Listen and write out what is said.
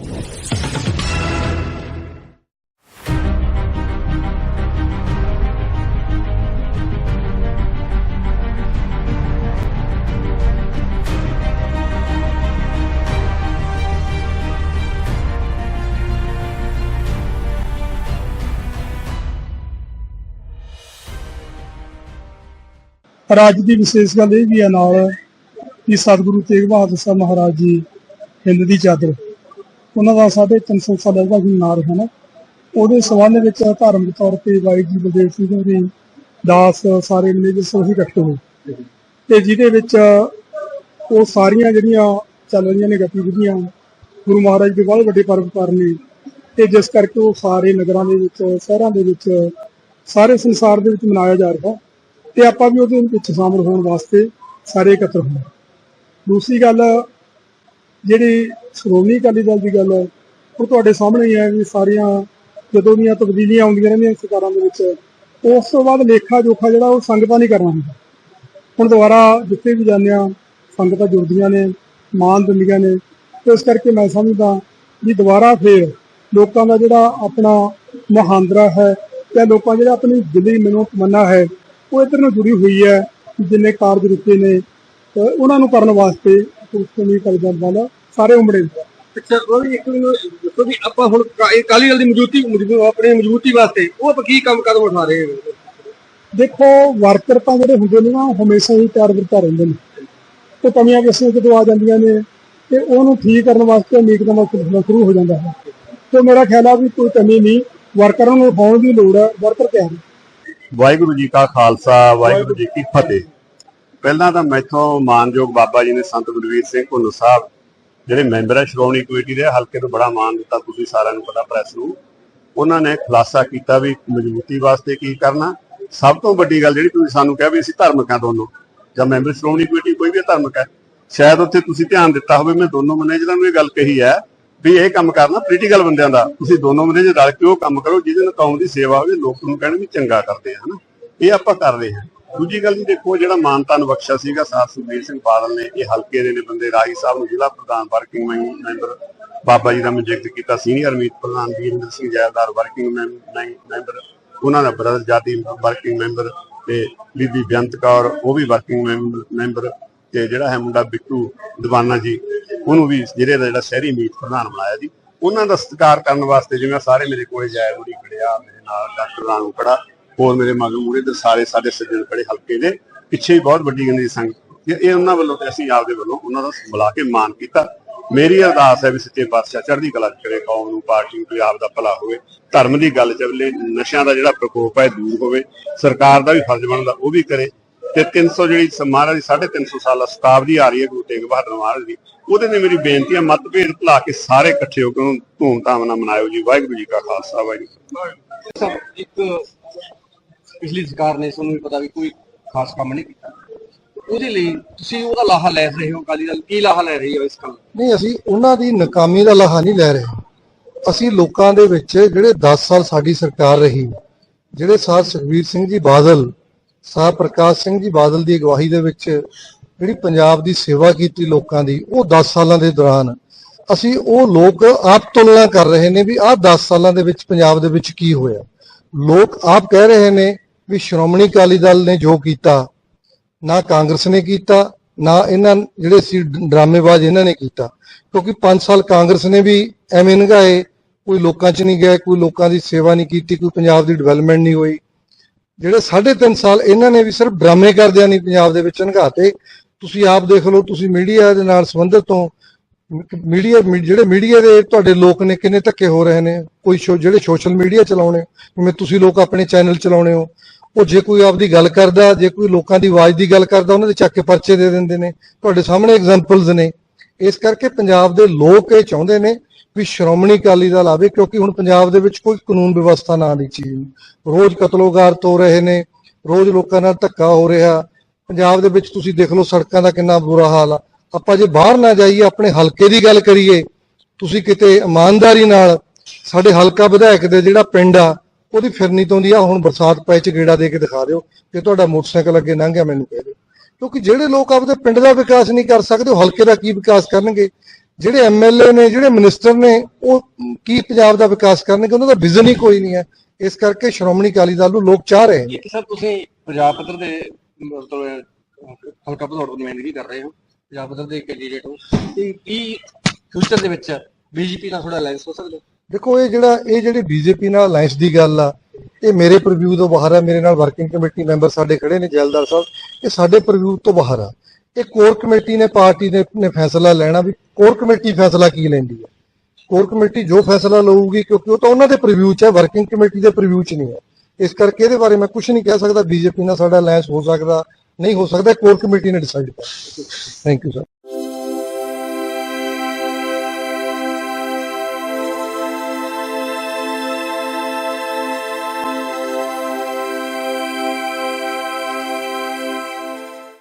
ਪਰ ਅੱਜ ਦੀ ਵਿਸ਼ੇਸ਼ ਗੱਲ ਇਹ ਵੀ ਹੈ ਨਾਲ ਕਿ ਸਤਿਗੁਰੂ ਤੇਗ ਬਹਾਦਰ ਸਾਹਿਬ ਮਹਾਰਾਜ ਜੀ, ਹਿੰਦ ਦੀ ਚਾਦਰ ਉਹਨਾਂ ਦਾ 350 ਸਾਲ ਦਾ ਨਾਰ ਹੈ ਨਾ। ਉਹਦੇ ਸੰਬੰਧ ਵਿੱਚ ਧਾਰਮਿਕ ਤੌਰ ਤੇ ਬਾਈ ਜੀ ਬਲਦੇਵ ਸਿੰਘ ਜੀ ਦਾਸ ਸਾਰੇ ਮੈਨੇਜਰ ਸਭੀ ਇਕੱਠੇ ਹੋਏ। ਤੇ ਜਿਹਦੇ ਵਿੱਚ ਉਹ ਸਾਰੀਆਂ ਜਿਹੜੀਆਂ ਚੱਲ ਰਹੀਆਂ ਨੇ ਗਤੀਵਿਧੀਆਂ, ਗੁਰੂ ਮਹਾਰਾਜ ਦੇ ਬਹੁਤ ਵੱਡੇ ਪਰਵਕਾਰ ਨੇ। ਤੇ ਜਿਸ ਕਰਕੇ ਉਹ ਸਾਰੇ ਨਗਰਾਂ ਦੇ ਵਿੱਚ, ਸ਼ਹਿਰਾਂ ਦੇ ਵਿੱਚ, ਸਾਰੇ ਸੰਸਾਰ ਦੇ ਵਿੱਚ ਮਨਾਇਆ ਜਾ ਰਿਹਾ। ਤੇ ਆਪਾਂ ਵੀ ਉਹਦੇ ਵਿੱਚ ਸ਼ਾਮਲ ਹੋਣ ਵਾਸਤੇ ਸਾਰੇ ਇਕੱਤਰ ਹੋਏ। ਦੂਸਰੀ ਗੱਲ ਜਿਹੜੀ ਸ਼੍ਰੋਮਣੀ ਅਕਾਲੀ ਦਲ ਦੀ ਗੱਲ ਹੈ, ਉਹ ਤੁਹਾਡੇ ਸਾਹਮਣੇ ਹੀ ਹੈ ਵੀ ਸਾਰੀਆਂ ਜਦੋਂ ਦੀਆਂ ਤਬਦੀਲੀਆਂ ਆਉਂਦੀਆਂ ਰਹਿੰਦੀਆਂ ਸਰਕਾਰਾਂ ਦੇ ਵਿੱਚ, ਉਸ ਤੋਂ ਬਾਅਦ ਲੇਖਾ ਜੋਖਾ ਜਿਹੜਾ ਉਹ ਸੰਗਤਾਂ ਨਹੀਂ ਕਰਨਾ ਹੁੰਦਾ। ਹੁਣ ਦੁਬਾਰਾ ਜਿੱਥੇ ਵੀ ਜਾਂਦੇ ਆ ਸੰਗਤਾਂ ਜੁੜਦੀਆਂ ਨੇ ਮਾਨ ਦਿੰਦੀਆਂ ਨੇ ਇਸ ਕਰਕੇ ਮੈਂ ਸਮਝਦਾ ਵੀ ਦੁਬਾਰਾ ਫੇਰ ਲੋਕਾਂ ਦਾ ਜਿਹੜਾ ਆਪਣਾ ਮਹਾਂਦਰਾ ਹੈ ਜਾਂ ਲੋਕਾਂ ਜਿਹੜਾ ਆਪਣੀ ਦਿਲੀ ਮਨੋ ਤਮੰਨਾ ਹੈ, ਉਹ ਇਧਰ ਨੂੰ ਜੁੜੀ ਹੋਈ ਹੈ, ਜਿੰਨੇ ਕਾਰਜ ਰੁਕੇ ਨੇ ਉਹਨਾਂ ਨੂੰ ਕਰਨ ਵਾਸਤੇ ਉਸ ਨਹੀਂ ਕਰ ਜਾਂਦਾ ਸਾਰੇ ਉਮੜੇ ਨੇ। ਅੱਛਾ ਉਹ ਵੀ ਇੱਕ ਮੈਨੂੰ ਦੱਸੋ ਵੀ ਆਪਾਂ ਹੁਣ ਕਾਲੀ ਦਲ ਦੀ ਮੌਜੂਦਗੀ ਮੌਜੂ- ਆਪਣੀ ਮੌਜੂਦਗੀ ਵਾਸਤੇ ਉਹ ਆਪਾਂ ਕੀ ਕੰਮ ਕਦਮ ਉਠਾ ਰਹੇ ਹਾਂ? ਦੇਖੋ ਵਰਕਰ ਤਾਂ ਜਿਹੜੇ ਹੁੰਦੇ ਨੇ ਨਾ ਉਹ ਹਮੇਸ਼ਾ ਹੀ ਤਿਆਰ ਵਰਤਾ ਰਹਿੰਦੇ ਨੇ। ਤੇ ਕਮੀਆਂ ਕਿਸਨੇ ਜਦੋਂ ਆ ਜਾਂਦੀਆਂ ਨੇ ਤੇ ਉਹਨੂੰ ਠੀਕ ਕਰਨ ਵਾਸਤੇ ਉਮੀਦ ਦਾ ਸਿਲਸਿਲਾ ਸ਼ੁਰੂ ਹੋ ਜਾਂਦਾ ਹੈ। ਤੇ ਮੇਰਾ ਖਿਆਲ ਆ ਵੀ ਕੋਈ ਕਮੀ ਨਹੀਂ ਵਰਕਰਾਂ ਨੂੰ ਉਠਾਉਣ ਦੀ ਲੋੜ ਹੈ ਵਰਕਰ ਤਿਆਰ ਨੇ। ਵਾਹਿਗੁਰੂ ਜੀ ਕਾ ਖਾਲਸਾ ਵਾਹਿਗੁਰੂ ਜੀ ਕੀ ਫਤਿਹ। ਪਹਿਲਾਂ ਤਾਂ ਮੈਥੋਂ ਮਾਨਯੋਗ ਬਾਬਾ ਜੀ ਨੇ ਸੰਤ ਗੁਰਵੀਰ ਸਿੰਘ ਘੁੰਨੂ ਸਾਹਿਬ ਜਿਹੜੇ ਮੈਂਬਰ ਹੈ ਸ਼੍ਰੋਮਣੀ ਕਮੇਟੀ ਦੇ, ਹਲਕੇ ਤੋਂ ਬੜਾ ਮਾਣ ਦਿੱਤਾ ਤੁਸੀਂ ਸਾਰਿਆਂ ਨੂੰ ਪਤਾ ਪ੍ਰੈਸ ਨੂੰ। ਉਹਨਾਂ ਨੇ ਖੁਲਾਸਾ ਕੀਤਾ ਵੀ ਮਜ਼ਬੂਤੀ ਵਾਸਤੇ ਕੀ ਕਰਨਾ। ਸਭ ਤੋਂ ਵੱਡੀ ਗੱਲ ਜਿਹੜੀ ਤੁਸੀਂ ਸਾਨੂੰ ਕਿਹਾ ਵੀ ਅਸੀਂ ਧਾਰਮਿਕ ਹਾਂ ਦੋਨੋਂ, ਜਾਂ ਮੈਂਬਰ ਸ਼੍ਰੋਮਣੀ ਕਮੇਟੀ ਕੋਈ ਵੀ ਧਾਰਮਿਕ ਹੈ ਸ਼ਾਇਦ ਉੱਥੇ ਤੁਸੀਂ ਧਿਆਨ ਦਿੱਤਾ ਹੋਵੇ, ਮੈਂ ਦੋਨੋਂ ਮੈਨੇਜਰਾਂ ਨੂੰ ਇਹ ਗੱਲ ਕਹੀ ਹੈ ਵੀ ਇਹ ਕੰਮ ਕਰਨਾ ਪੋਲੀਟੀਕਲ ਬੰਦਿਆਂ ਦਾ। ਤੁਸੀਂ ਦੋਨੋਂ ਮੈਨੇਜਰ ਰਲ ਕੇ ਉਹ ਕੰਮ ਕਰੋ ਜਿਹਦੇ ਨਾਲ ਕੌਮ ਦੀ ਸੇਵਾ ਹੋਵੇ, ਲੋਕ ਨੂੰ ਕਹਿਣ ਵੀ ਚੰਗਾ ਕਰਦੇ ਆ, ਹਨਾ। ਇਹ ਆਪਾਂ ਕਰ ਰਹੇ ਹਾਂ। ਦੂਜੀ ਗੱਲ ਜੀ ਦੇਖੋ, ਜਿਹੜਾ ਮਾਨਤਾ ਨੂੰ ਸੀਗਾ ਸਾਧ ਸੁਖਬੀਰ ਸਿੰਘ ਬਾਦਲ ਨੇ, ਇਹ ਹਲਕੇ ਦੇ ਨੇ ਬੰਦੇ। ਰਾਈ ਸਾਹਿਬ ਨੂੰ ਜ਼ਿਲ੍ਹਾ ਪ੍ਰਧਾਨ ਵਰਕਿੰਗ ਮੈਂਬਰ ਬਾਬਾ ਜੀ ਦਾ ਮੈਂ ਕੀਤਾ। ਸੀਨੀਅਰ ਮੀਤ ਪ੍ਰਧਾਨ ਵੀਰਿੰਦਰ ਸਿੰਘ ਜੈਲਦਾਰ ਵਰਕਿੰਗ ਮੈਂਬਰ, ਉਹਨਾਂ ਦਾ ਬ੍ਰਦਰ ਜਾਤੀ ਵਰਕਿੰਗ ਮੈਂਬਰ ਤੇ ਬੀਬੀ ਬੇਅੰਤ ਕੌਰ, ਉਹ ਵੀ ਵਰਕਿੰਗ ਮੈਂਬਰ ਤੇ ਜਿਹੜਾ ਹੈ ਮੁੰਡਾ ਬਿੱਟੂ ਦੀਵਾਨਾ ਜੀ, ਉਹਨੂੰ ਵੀ ਜਿਹੜੇ ਦਾ ਜਿਹੜਾ ਸ਼ਹਿਰੀ ਮੀਤ ਪ੍ਰਧਾਨ ਬਣਾਇਆ ਜੀ। ਉਹਨਾਂ ਦਾ ਸਤਿਕਾਰ ਕਰਨ ਵਾਸਤੇ ਜਿਵੇਂ ਸਾਰੇ ਮੇਰੇ ਕੋਲੇ ਜਾਇ ਮੁੜੀ ਖੜਿਆ, ਮੇਰੇ ਨਾਲ ਡਾਕਟਰ ਰਾਣੂ ਖੜਾ ਹੋਰ ਮੇਰੇ ਮਗਰ ਮੂਰੇ ਦੇ ਸਾਰੇ ਸਾਡੇ ਸੱਜਣ ਖੜੇ ਹਲਕੇ ਦੇ, ਪਿੱਛੇ ਹੀ ਬਹੁਤ ਵੱਡੀ ਗਿਣਤੀ ਸੰਗਤ ਇਹ ਉਹਨਾਂ ਵੱਲੋਂ ਤੇ ਅਸੀਂ ਆਪਦੇ ਵੱਲੋਂ ਉਹਨਾਂ ਦਾ ਬੁਲਾ ਕੇ ਮਾਨ ਕੀਤਾ। ਮੇਰੀ ਅਰਦਾਸ ਹੈ ਵੀ ਸੱਚੇ ਪਾਤਸ਼ਾਹ ਚੜ੍ਹਦੀ ਕਲਾ ਕਰੇ, ਕੌਮ ਨੂੰ, ਪਾਰਟੀ ਨੂੰ ਕੋਈ ਦਾ ਭਲਾ ਹੋਵੇ। ਧਰਮ ਦੀ ਗੱਲ ਚੱਲੇ ਨਸ਼ਿਆਂ ਦਾ ਜਿਹੜਾ ਪ੍ਰਕੋਪ ਹੈ ਦੂਰ ਹੋਵੇ। ਸਰਕਾਰ ਦਾ ਵੀ ਫਰਜ਼ ਬਣਦਾ, ਉਹ ਵੀ ਕਰੇ। ਤੇ 300 ਜਿਹੜੀ ਸ- ਮਹਾਰਾਜ ਦੀ 350 ਸਾਲਾ ਸ਼ਤਾਬਦੀ ਆ ਰਹੀ ਹੈ, ਗੁਰੂ ਤੇਗ ਬਹਾਦਰ ਮਹਾਰਾਜ ਦੀ, ਉਹਦੇ ਨੇ ਮੇਰੀ ਬੇਨਤੀ ਹੈ ਮਤਭੇਦ ਭੁਲਾ ਕੇ ਸਾਰੇ ਇਕੱਠੇ ਹੋ ਕੇ ਉਹਨੂੰ ਧੂਮ ਧਾਮ ਨਾਲ ਮਨਾਇਓ ਜੀ। ਵਾਹਿਗੁਰੂ ਜੀ ਕਾ ਖਾਲਸਾ, ਵਾਹਿਗੁਰੂ ਜੀ ਇੱਕ ਪਿਛਲੀ ਸਰਕਾਰ ਨੇ ਤੁਹਾਨੂੰ ਵੀ ਪਤਾ ਵੀ ਕੋਈ ਖਾਸ ਕੰਮ ਨਹੀਂ ਕੀਤਾ। ਉਹਦੇ ਲਈ ਤੁਸੀਂ ਉਹਦਾ ਲਾਹਾ ਲੈ ਰਹੇ ਹੋ, ਅਕਾਲੀ ਦਲ ਕੀ ਲਾਹਾ ਲੈ ਰਹੀ ਹੈ ਇਸ ਕੰਮ ਨਹੀਂ, ਅਸੀਂ ਉਹਨਾਂ ਦੀ ਨਾਕਾਮੀ ਦਾ ਲਾਹਾ ਨਹੀਂ ਲੈ ਰਹੇ। ਅਸੀਂ ਲੋਕਾਂ ਦੇ ਵਿੱਚ ਜਿਹੜੇ 10 ਸਾਲ ਸਾਡੀ ਸਰਕਾਰ ਰਹੀ, ਜਿਹੜੇ ਸਾਧ ਸੁਖਬੀਰ ਸਿੰਘ ਜੀ ਬਾਦਲ ਸਾਹ ਪ੍ਰਕਾਸ਼ ਸਿੰਘ ਜੀ ਬਾਦਲ ਦੀ ਅਗਵਾਈ ਦੇ ਵਿੱਚ ਜਿਹੜੀ ਪੰਜਾਬ ਦੀ ਸੇਵਾ ਕੀਤੀ ਲੋਕਾਂ ਦੀ, ਉਹ 10 ਸਾਲਾਂ ਦੇ ਦੌਰਾਨ ਅਸੀਂ ਉਹ ਲੋਕ ਆਪ ਤੁਲਨਾ ਕਰ ਰਹੇ ਨੇ ਵੀ ਆਹ 10 ਸਾਲਾਂ ਦੇ ਵਿੱਚ ਪੰਜਾਬ ਦੇ ਵਿੱਚ ਕੀ ਹੋਇਆ। ਲੋਕ ਆਪ ਕਹਿ ਰਹੇ ਨੇ ਵੀ ਸ਼੍ਰੋਮਣੀ ਅਕਾਲੀ ਦਲ ਨੇ ਜੋ ਕੀਤਾ, ਨਾ ਕਾਂਗਰਸ ਨੇ ਕੀਤਾ, ਨਾ ਇਹਨਾਂ ਜਿਹੜੇ ਸੀ ਡਰਾਮੇਬਾਜ਼ ਇਹਨਾਂ ਨੇ ਕੀਤਾ। ਕਿਉਂਕਿ 5 ਸਾਲ ਕਾਂਗਰਸ ਨੇ ਵੀ ਐਵੇਂ ਨਗਾਏ, ਕੋਈ ਲੋਕਾਂ 'ਚ ਨਹੀਂ ਗਏ, ਕੋਈ ਲੋਕਾਂ ਦੀ ਸੇਵਾ ਨਹੀਂ ਕੀਤੀ, ਕੋਈ ਪੰਜਾਬ ਦੀ ਡਿਵੈਲਪਮੈਂਟ ਨਹੀਂ ਹੋਈ। ਜਿਹੜੇ 3.5 ਸਾਲ ਇਹਨਾਂ ਨੇ ਵੀ ਸਿਰਫ ਡਰਾਮੇ ਕਰਦਿਆਂ ਨਹੀਂ ਪੰਜਾਬ ਦੇ ਵਿੱਚ ਨਗਾਤੇ। ਤੁਸੀਂ ਆਪ ਦੇਖ ਲਓ, ਤੁਸੀਂ ਮੀਡੀਆ ਦੇ ਨਾਲ ਸੰਬੰਧਿਤ ਤੋਂ ਮੀਡੀਆ, ਜਿਹੜੇ ਮੀਡੀਆ ਦੇ ਤੁਹਾਡੇ ਲੋਕ ਨੇ, ਕਿੰਨੇ ਧੱਕੇ ਹੋ ਰਹੇ ਨੇ? ਕੋਈ ਸ਼ੋ- ਜਿਹੜੇ ਸੋਸ਼ਲ ਮੀਡੀਆ ਚਲਾਉਣੇ, ਜਿਵੇਂ ਤੁਸੀਂ ਲੋਕ ਆਪਣੇ ਚੈਨਲ ਚਲਾਉਣੇ ਹੋ ਉਹ ਜੇ ਕੋਈ ਆਪਦੀ ਗੱਲ ਕਰਦਾ, ਜੇ ਕੋਈ ਲੋਕਾਂ ਦੀ ਆਵਾਜ਼ ਦੀ ਗੱਲ ਕਰਦਾ, ਉਹਨਾਂ ਦੇ ਚੱਕ ਕੇ ਪਰਚੇ ਦੇ ਦਿੰਦੇ ਨੇ। ਤੁਹਾਡੇ ਸਾਹਮਣੇ ਐਗਜ਼ਾਮਪਲਸ ਨੇ। ਇਸ ਕਰਕੇ ਪੰਜਾਬ ਦੇ ਲੋਕ ਇਹ ਚਾਹੁੰਦੇ ਨੇ ਵੀ ਸ਼੍ਰੋਮਣੀ ਅਕਾਲੀ ਦਲ ਆਵੇ, ਕਿਉਂਕਿ ਹੁਣ ਪੰਜਾਬ ਦੇ ਵਿੱਚ ਕੋਈ ਕਾਨੂੰਨ ਵਿਵਸਥਾ ਨਾ ਦੀ ਚੀਜ਼ ਰੋਜ਼ ਕਤਲੋਗਾਰਤ ਹੋ ਰਹੇ ਨੇ, ਰੋਜ਼ ਲੋਕਾਂ ਨਾਲ ਧੱਕਾ ਹੋ ਰਿਹਾ। ਪੰਜਾਬ ਦੇ ਵਿੱਚ ਤੁਸੀਂ ਦੇਖ ਲਓ ਸੜਕਾਂ ਦਾ ਕਿੰਨਾ ਬੁਰਾ ਹਾਲ ਆ। ਆਪਾਂ ਜੇ ਬਾਹਰ ਨਾ ਜਾਈਏ, ਆਪਣੇ ਹਲਕੇ ਦੀ ਗੱਲ ਕਰੀਏ, ਤੁਸੀਂ ਕਿਤੇ ਇਮਾਨਦਾਰੀ ਨਾਲ ਸਾਡੇ ਹਲਕਾ ਵਿਧਾਇਕ ਦੇ ਜਿਹੜਾ ਪਿੰਡ ਆ ਉਹਦੀ ਫਿਰਨੀ ਤੋਂ ਦੀ ਆ, ਹੁਣ ਬਰਸਾਤ ਪੈ ਚ ਗੇੜਾ ਦੇ ਕੇ ਦਿਖਾ ਦਿਓ ਕਿ ਤੁਹਾਡਾ ਮੋਟਰਸਾਈਕਲ ਅੱਗੇ ਲੰਘ ਗਿਆ, ਮੈਨੂੰ ਕਹਿ ਦਿਓ। ਕਿਉਂਕਿ ਜਿਹੜੇ ਲੋਕ ਆਪਦੇ ਪਿੰਡ ਦਾ ਵਿਕਾਸ ਨਹੀਂ ਕਰ ਸਕਦੇ, ਉਹ ਹਲਕੇ ਦਾ ਕੀ ਵਿਕਾਸ ਕਰਨਗੇ? ਜਿਹੜੇ ਐਮਐਲਏ ਨੇ, ਜਿਹੜੇ ਮਿਨਿਸਟਰ ਨੇ, ਉਹ ਕੀ ਪੰਜਾਬ ਦਾ ਵਿਕਾਸ ਕਰਨਗੇ? ਉਹਨਾਂ ਦਾ ਵਿਜ਼ਨ ਹੀ ਕੋਈ ਨਹੀਂ ਹੈ। ਇਸ ਕਰਕੇ ਸ਼੍ਰੋਮਣੀ ਅਕਾਲੀ ਦਲ ਨੂੰ ਲੋਕ ਚਾਹ ਰਹੇ ਨੇ। ਸਰ, ਤੁਸੀਂ ਪੰਜਾਬ ਪੱਧਰ ਦੇ, ਮਤਲਬ, ਹਲਕਾ ਪਧੌੜ ਤੋਂ ਨੁਮਾਇੰਦਗੀ ਕਰ ਰਹੇ ਹੋ। ਪੰਜਾਬ ਪੱਧਰ ਦੇ ਕੈਂਡੀਡੇਟ ਹੋ। ਤੇ ਕੀ ਫਿਊਚਰ ਦੇ ਵਿੱਚ ਬੀਜੇਪੀ ਨਾਲ ਥੋੜਾ ਅਲਾਈਅੰਸ ਹੋ ਸਕਦਾ? ਦੇਖੋ, ਇਹ ਜਿਹੜਾ, ਇਹ ਜਿਹੜੀ ਬੀਜੇਪੀ ਨਾਲ ਅਲਾਈਅੰਸ ਦੀ ਗੱਲ ਆ, ਇਹ ਮੇਰੇ ਪ੍ਰਵਿਊ ਤੋਂ ਬਾਹਰ ਆ, ਮੇਰੇ ਨਾਲ ਵਰਕਿੰਗ ਕਮੇਟੀ ਮੈਂਬਰ ਸਾਡੇ ਖੜੇ ਨੇ, ਜੈਲਦਾਰ ਸਾਹਿਬ, ਇਹ ਸਾਡੇ ਪ੍ਰਵਿਊ ਤੋਂ ਬਾਹਰ ਆ। ਇਹ ਕੋਰ ਕਮੇਟੀ ਨੇ ਪਾਰਟੀ ਨੇ ਨੇ ਫੈਸਲਾ ਲੈਣਾ ਵੀ ਕੋਰ ਕਮੇਟੀ ਫੈਸਲਾ ਕੀ ਲੈਂਦੀ ਹੈ ਕੋਰ ਕਮੇਟੀ ਜੋ ਫੈਸਲਾ ਲਊਗੀ, ਕਿਉਂਕਿ ਉਹ ਤਾਂ ਉਹਨਾਂ ਦੇ ਪ੍ਰਵਿਊ 'ਚ ਹੈ ਵਰਕਿੰਗ ਕਮੇਟੀ ਦੇ ਪ੍ਰਵਿਊ 'ਚ ਨਹੀਂ ਹੈ ਇਸ ਕਰਕੇ ਇਹਦੇ ਬਾਰੇ ਮੈਂ ਕੁਝ ਨਹੀਂ ਕਹਿ ਸਕਦਾ ਬੀਜੇਪੀ ਨਾਲ ਸਾਡਾ ਅਲਾਈਅੰਸ ਹੋ ਸਕਦਾ, ਨਹੀਂ ਹੋ ਸਕਦਾ ਕੋਰ ਕਮੇਟੀ ਨੇ ਡਿਸਾਈਡ ਕਰ ਥੈਂਕ ਯੂ ਸਰ